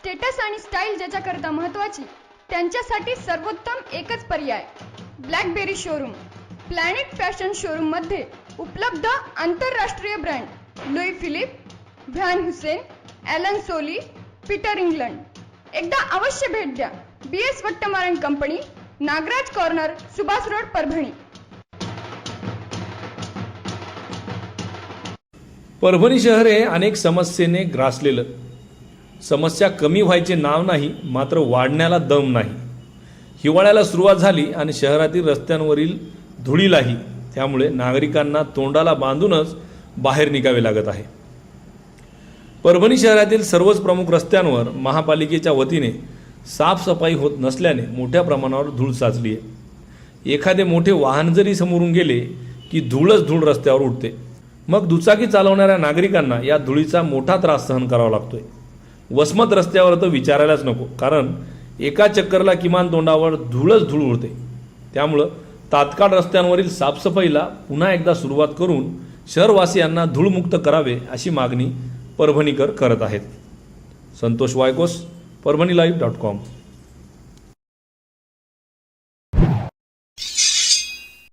Status आणि style ज्याच्याकरता महत्वाची त्यांच्यासाठी सर्वोत्तम एकच पर्याय ब्लॅकबेरी शोरूम. प्लॅनेट फॅशन शोरूममध्ये उपलब्ध आंतरराष्ट्रीय brand Louis Philippe Van Heusen Allen Solly Peter England. एकदा अवश्य भेट द्या. B S Vattamaran company Nagaraj corner Subhash road Parbhani. Parbhani शहर हे अनेक समस्येने ग्रासलेलं. समस्या कमी व्हायचे नाव नाही मात्र वाढण्याला दम नाही. हिवाळ्याला सुरुवात झाली आणि शहरातील रस्त्यांवरील धुळीलाही त्यामुळे नागरिकांना तोंडाला बांधूनच बाहेर निघावे लागत आहे. परभणी शहरातील सर्वच प्रमुख रस्त्यांवर महापालिकेच्या वतीने साफसफाई होत नसल्याने मोठ्या प्रमाणावर धूळ साचली आहे एखादे मोठे वाहन जरी समोरून गेले की धूळच धूळ रस्त्यावर उठते मग दुचाकी चालवणाऱ्या नागरिकांना या धुळीचा मोठा त्रास सहन करावा लागतोय. वसमत रस्त्यावर तर विचारायलाच नको. कारण एका चक्करला किमान तोंडावर धूळच धूळ उडते. त्यामुळं तात्काळ रस्त्यांवरील साफसफाईला पुन्हा एकदा सुरुवात करून शहरवासियांना धूळमुक्त करावे अशी मागणी परभणीकर करत आहेत. Santosh Waykos Parbhani live dot com